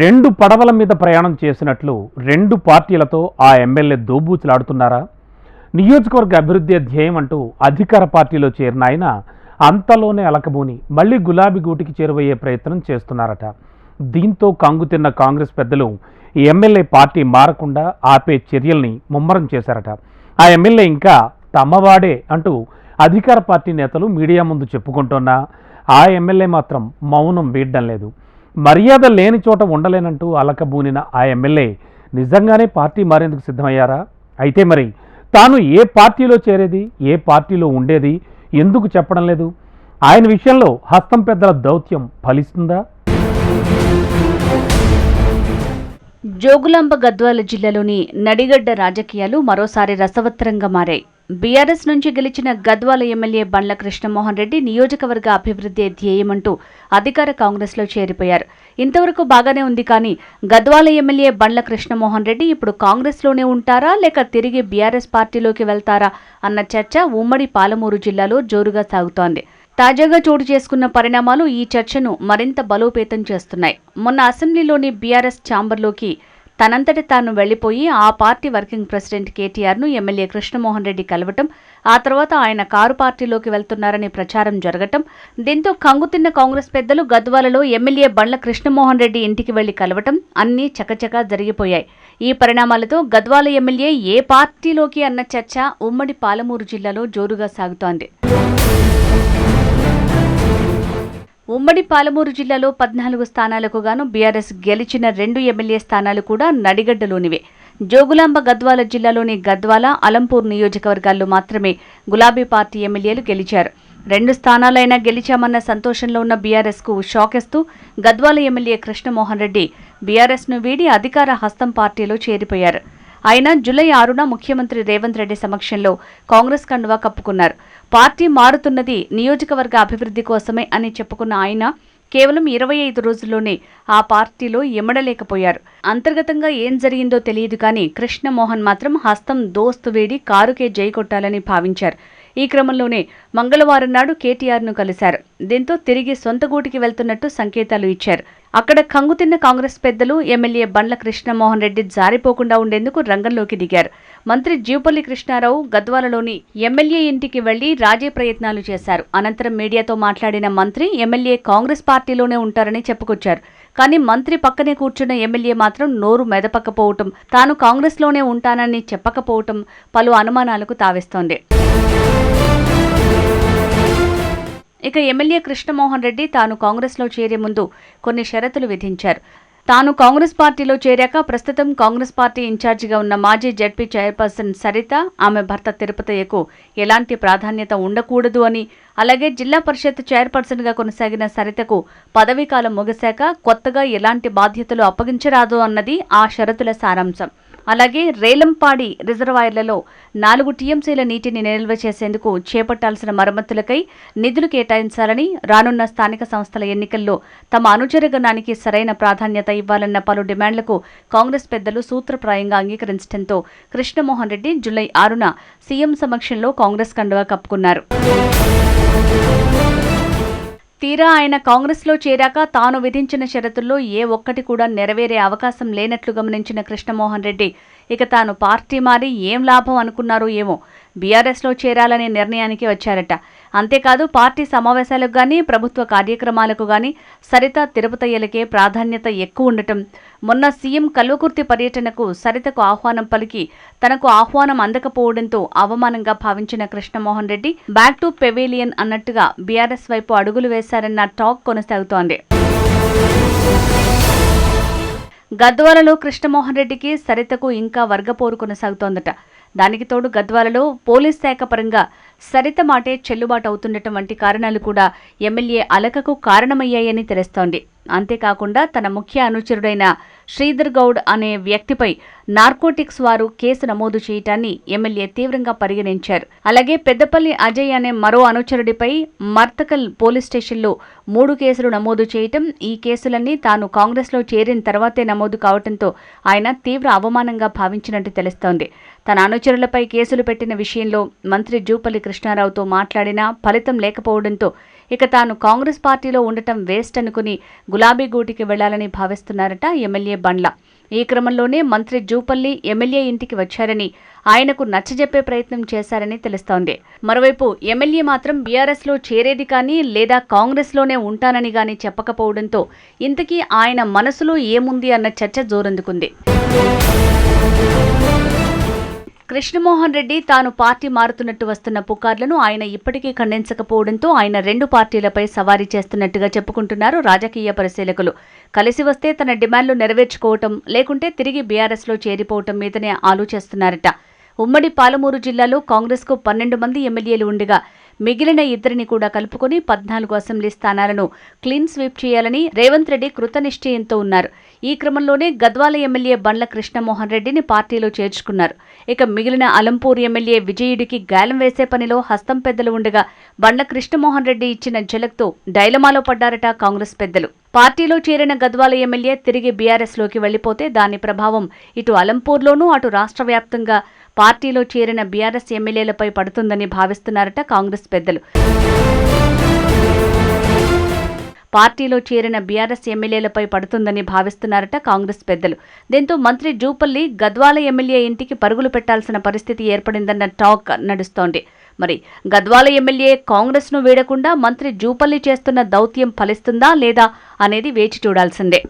రెండు పడవల మీద ప్రయాణం చేసినట్లు రెండు పార్టీలతో ఆ ఎమ్మెల్యే దోబూచులాడుతున్నారా? నియోజకవర్గ అభివృద్ధి ధ్యేయం అంటూ అధికార పార్టీలో చేరిన ఆయన అంతలోనే అలకబూని మళ్ళీ గులాబీ గూటికి చేరువయ్యే ప్రయత్నం చేస్తున్నారట. దీంతో కంగుతిన్న కాంగ్రెస్ పెద్దలు ఈ ఎమ్మెల్యే పార్టీ మారకుండా ఆపే చర్యల్ని ముమ్మరం చేశారట. ఆ ఎమ్మెల్యే ఇంకా తమవాడే అంటూ అధికార పార్టీ నేతలు మీడియా ముందు చెప్పుకుంటున్నా ఆ ఎమ్మెల్యే మాత్రం మౌనం వీడడం లేదు. మర్యాద లేని చోట ఉండలేనంటూ అలకబూనిన ఆ ఎమ్మెల్యే నిజంగానే పార్టీ మారేందుకు సిద్ధమయ్యారా? అయితే మరి తాను ఏ పార్టీలో చేరేది ఏ పార్టీలో ఉండేది ఎందుకు చెప్పడం లేదు? ఆయన విషయంలో హస్తం పెద్దల దౌత్యం ఫలిస్తుందా? జోగులాంబ గద్వాల జిల్లాలోని నడిగడ్డ రాజకీయాలు మరోసారి రసవత్తరంగా మారాయి. బీఆర్ఎస్ నుంచి గెలిచిన గద్వాల ఎమ్మెల్యే బండ్ల కృష్ణమోహన్ రెడ్డి నియోజకవర్గ అభివృద్ధి ధ్యేయమంటూ అధికార కాంగ్రెస్లో చేరిపోయారు. ఇంతవరకు బాగానే ఉంది కానీ గద్వాల ఎమ్మెల్యే బండ్ల కృష్ణమోహన్ రెడ్డి ఇప్పుడు కాంగ్రెస్లోనే ఉంటారా? లేక తిరిగి బీఆర్ఎస్ పార్టీలోకి వెళ్తారా? అన్న చర్చ ఉమ్మడి పాలమూరు జిల్లాలో జోరుగా సాగుతోంది. తాజాగా చోటు చేసుకున్న పరిణామాలు ఈ చర్చను మరింత బలోపేతం చేస్తున్నాయి. మొన్న అసెంబ్లీలోని బీఆర్ఎస్ ఛాంబర్లోకి తనంతటి తాను వెళ్ళిపోయి ఆ పార్టీ వర్కింగ్ ప్రెసిడెంట్ కేటీఆర్ను ఎమ్మెల్యే కృష్ణమోహన్ రెడ్డి కలవటం ఆ తర్వాత ఆయన కారు పార్టీలోకి వెళ్తున్నారనే ప్రచారం జరగటం దీంతో కంగుతిన్న కాంగ్రెస్ పెద్దలు గద్వాలలో ఎమ్మెల్యే బండ్ల కృష్ణమోహన్ రెడ్డి ఇంటికి వెళ్ళి కలవటం అన్నీ చకచకా జరిగిపోయాయి. ఈ పరిణామాలతో గద్వాల ఎమ్మెల్యే ఏ పార్టీలోకి అన్న చర్చ ఉమ్మడి పాలమూరు జిల్లాలో జోరుగా సాగుతోంది. ఉమ్మడి పాలమూరు జిల్లాలో పద్నాలుగు స్థానాలకు గాను బీఆర్ఎస్ గెలిచిన రెండు ఎమ్మెల్యే స్థానాలు కూడా నడిగడ్డలోనివే. జోగులాంబ గద్వాల జిల్లాలోని గద్వాల అలంపూర్ నియోజకవర్గాల్లో మాత్రమే గులాబీ పార్టీ ఎమ్మెల్యేలు గెలిచారు. రెండు స్థానాలైనా గెలిచామన్న సంతోషంలో ఉన్న బీఆర్ఎస్కు షాకిస్తూ గద్వాల ఎమ్మెల్యే కృష్ణమోహన్ రెడ్డి బీఆర్ఎస్ను వీడి అధికార హస్తం పార్టీలో చేరిపోయారు. ఆయన జూలై ఆరున ముఖ్యమంత్రి రేవంత్ రెడ్డి సమక్షంలో కాంగ్రెస్ కండువా కప్పుకున్నారు. పార్టీ మారుతున్నది నియోజకవర్గ అభివృద్ధి కోసమే అని చెప్పుకున్న ఆయన కేవలం ఇరవై ఐదు రోజుల్లోనే ఆ పార్టీలో ఎమ్మడలేకపోయారు అంతర్గతంగా ఏం జరిగిందో తెలియదు కానీ కృష్ణమోహన్ మాత్రం హస్తం దోస్తు వేడి కారుకే జై కొట్టాలని భావించారు. ఈ క్రమంలోనే మంగళవారం నాడు కేటీఆర్ను కలిశారు. దీంతో తిరిగి సొంత గూటికి వెళ్తున్నట్టు సంకేతాలు ఇచ్చారు. అక్కడ కంగుతిన్న కాంగ్రెస్ పెద్దలు ఎమ్మెల్యే బండ్ల కృష్ణమోహన్ రెడ్డి జారిపోకుండా ఉండేందుకు రంగంలోకి దిగారు. మంత్రి జీవపల్లి కృష్ణారావు గద్వాలలోని ఎమ్మెల్యే ఇంటికి వెళ్ళి రాజీ ప్రయత్నాలు చేశారు. అనంతరం మీడియాతో మాట్లాడిన మంత్రి ఎమ్మెల్యే కాంగ్రెస్ పార్టీలోనే ఉంటారని చెప్పుకొచ్చారు. కానీ మంత్రి పక్కనే కూర్చున్న ఎమ్మెల్యే మాత్రం నోరు మెదపకపోవటం తాను కాంగ్రెస్లోనే ఉంటానని చెప్పకపోవటం పలు అనుమానాలకు తావిస్తోంది. ఇక ఎమ్మెల్యే కృష్ణమోహన్ రెడ్డి తాను కాంగ్రెస్లో చేరే ముందు కొన్ని షరతులు విధించారు. తాను కాంగ్రెస్ పార్టీలో చేరాక ప్రస్తుతం కాంగ్రెస్ పార్టీ ఇన్ఛార్జిగా ఉన్న మాజీ జడ్పీ చైర్పర్సన్ సరిత ఆమె భర్త తిరుపతయ్యకు ఎలాంటి ప్రాధాన్యత ఉండకూడదు అని అలాగే జిల్లా పరిషత్ చైర్పర్సన్గా కొనసాగిన సరితకు పదవీకాలం ముగిశాక కొత్తగా ఎలాంటి బాధ్యతలు అప్పగించరాదు అన్నది ఆ షరతుల సారాంశం. అలాగే రేలంపాడి రిజర్వాయర్లలో నాలుగు టీఎంసీల నీటిని నిల్వ చేసేందుకు చేపట్టాల్సిన మరమ్మతులకై నిధులు కేటాయించాలని రానున్న స్థానిక సంస్థల ఎన్నికల్లో తమ అనుచరగణానికి సరైన ప్రాధాన్యత ఇవ్వాలన్న పలు డిమాండ్లకు కాంగ్రెస్ పెద్దలు సూత్రప్రాయంగా అంగీకరించడంతో కృష్ణమోహన్ రెడ్డి జులై ఆరున సీఎం సమక్షంలో కాంగ్రెస్ కండువా కప్పుకున్నారు. తీరా ఆయన కాంగ్రెస్లో చేరాక తాను విధించిన షరతుల్లో ఏ ఒక్కటి కూడా నెరవేరే అవకాశం లేనట్లు గమనించిన కృష్ణమోహన్ రెడ్డి. ఇక తాను పార్టీ మారి ఏం లాభం అనుకున్నారో ఏమో బీఆర్ఎస్లో చేరాలనే నిర్ణయానికి వచ్చారట. అంతేకాదు పార్టీ సమావేశాలకు కానీ ప్రభుత్వ కార్యక్రమాలకు కానీ సరిత తిరుపతయ్యలకే ప్రాధాన్యత ఎక్కువ ఉండటం. మొన్న సీఎం కల్వకుర్తి పర్యటనకు సరితకు ఆహ్వానం పలికి తనకు ఆహ్వానం అందకపోవడంతో అవమానంగా భావించిన Krishnamohan Reddy back to pavilion అన్నట్టుగా బీఆర్ఎస్ వైపు అడుగులు వేశారన్న టాక్ కొనసాగుతోంది. గద్వాలలో కృష్ణమోహన్ రెడ్డికి సరితకు ఇంకా వర్గపోరు కొనసాగుతోందట. దానికి తోడు గద్వాలలో పోలీస్ శాఖ పరంగా సరిత మాటే చెల్లుబాటు అవుతుండటం వంటి కారణాలు కూడా ఎమ్మెల్యే అలకకు కారణమయ్యాయని తెలుస్తోంది. అంతేకాకుండా తన ముఖ్య అనుచరుడైన శ్రీధర్ గౌడ్ అనే వ్యక్తిపై నార్కోటిక్స్ వారు కేసు నమోదు చేయటాన్ని ఎమ్మెల్యే తీవ్రంగా పరిగణించారు. అలాగే పెద్దపల్లి అజయ్ అనే మరో అనుచరుడిపై మర్తకల్ పోలీస్ స్టేషన్లో మూడు కేసులు నమోదు చేయటం ఈ కేసులన్నీ తాను కాంగ్రెస్లో చేరిన తర్వాతే నమోదు కావడంతో ఆయన తీవ్ర అవమానంగా భావించినట్టు తెలుస్తోంది. తన అనుచరులపై కేసులు పెట్టిన విషయంలో మంత్రి జూపల్లి కృష్ణారావుతో మాట్లాడినా ఫలితం లేకపోవడంతో ఇక తాను కాంగ్రెస్ పార్టీలో ఉండటం వేస్ట్ అనుకుని గులాబీ గూటికి వెళ్ళాలని భావిస్తున్నారట ఎమ్మెల్యే బండ్ల. ఈ క్రమంలోనే మంత్రి జూపల్లి ఎమ్మెల్యే ఇంటికి వచ్చారని ఆయనకు నచ్చజెప్పే ప్రయత్నం చేశారని తెలుస్తోంది. మరోవైపు ఎమ్మెల్యే మాత్రం బీఆర్ఎస్లో చేరేది కానీ లేదా కాంగ్రెస్లోనే ఉంటానని గాని చెప్పకపోవడంతో ఇంతకీ ఆయన మనసులో ఏముంది అన్న చర్చ జోరందుకుంది. కృష్ణమోహన్ రెడ్డి తాను పార్టీ మారుతున్నట్టు వస్తున్న పుకార్లను ఆయన ఇప్పటికీ ఖండించకపోవడంతో ఆయన రెండు పార్టీలపై సవారీ చేస్తున్నట్టుగా చెప్పుకుంటున్నారు రాజకీయ పరిశీలకులు. కలిసి వస్తే తన డిమాండ్లు నెరవేర్చుకోవటం లేకుంటే తిరిగి బీఆర్ఎస్లో చేరిపోవటం మీదనే ఆలోచిస్తున్నారట. ఉమ్మడి పాలమూరు జిల్లాలో కాంగ్రెస్కు పన్నెండు మంది ఎమ్మెల్యేలు ఉండగా మిగిలిన ఇద్దరిని కూడా కలుపుకొని పద్నాలుగు అసెంబ్లీ స్థానాలను క్లీన్ స్వీప్ చేయాలని రేవంత్ రెడ్డి కృతనిశ్చయంతో ఉన్నారు. ఈ క్రమంలోనే గద్వాల ఎమ్మెల్యే బండ్ల కృష్ణమోహన్ రెడ్డిని పార్టీలో చేర్చుకున్నారు. ఇక మిగిలిన అలంపూర్ ఎమ్మెల్యే విజయుడికి గాలం వేసే పనిలో హస్తం పెద్దలు ఉండగా బండ్ల కృష్ణమోహన్ రెడ్డి ఇచ్చిన జలక్తో డైలమాలో పడ్డారట కాంగ్రెస్ పెద్దలు. పార్టీలో చేరిన గద్వాల ఎమ్మెల్యే తిరిగి బీఆర్ఎస్లోకి వెళ్ళిపోతే దాని ప్రభావం ఇటు అలంపూర్లోనూ అటు రాష్ట్ర వ్యాప్తంగా పార్టీలో చేరిన బీఆర్ఎస్ ఎమ్మెల్యేలపై పడుతుందని భావిస్తున్నారట కాంగ్రెస్ పెద్దలు. పార్టీలో చేరిన బీఆర్ఎస్ ఎమ్మెల్యేలపై పడుతుందని భావిస్తున్నారట కాంగ్రెస్ పెద్దలు. దీంతో మంత్రి జూపల్లి గద్వాల ఎమ్మెల్యే ఇంటికి పరుగులు పెట్టాల్సిన పరిస్థితి ఏర్పడిందన్న టాక్ నడుస్తోంది. మరి గద్వాల ఎమ్మెల్యే కాంగ్రెస్ను వీడకుండా మంత్రి జూపల్లి చేస్తున్న దౌత్యం ఫలిస్తుందా లేదా అనేది వేచి చూడాల్సిందే.